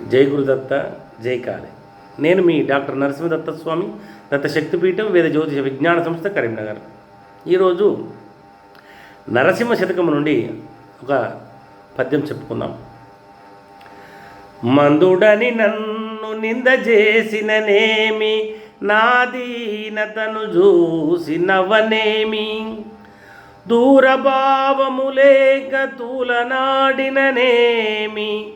జై గురుదత్త జై కాళి. నేను మీ డాక్టర్ నరసింహదత్త స్వామి దత్త శక్తిపీఠం వేద జ్యోతిష విజ్ఞాన సంస్థ కరీంనగర్. ఈరోజు నరసింహ శతకం నుండి ఒక పద్యం చెప్పుకుందాం. మందుడని నన్ను నింద చేసిననేమి నా దీనతను చూసి నవ్వనేమి దూరభావములేక తూలనాడిననేమి?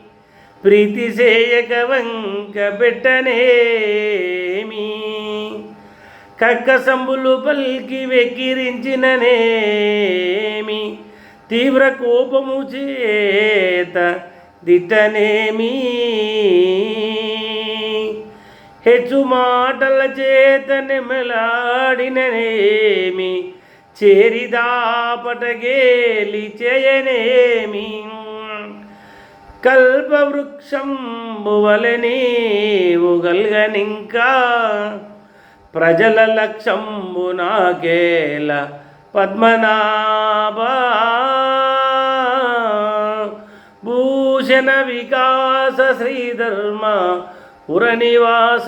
ప్రీతి చేయక వంక పెట్టనేమి కక్కసంబులు పల్కి వెక్కిరించిననేమి. తీవ్ర కోపము చేత దిట్టనేమి. హెచ్చు మాటల చేత నెమలాడిననేమి. చేరిదాపటగేలి చేయనేమి. కల్పవృక్షంబువలనీవు గల్గనింకా. ప్రజల లక్ష్యంబు నాకేల పద్మనాభ. భూషణ వికాస శ్రీధర్మ పురనివాస.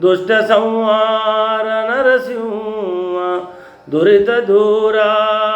దుష్ట సంహార నరసింహ దురిత దూరా.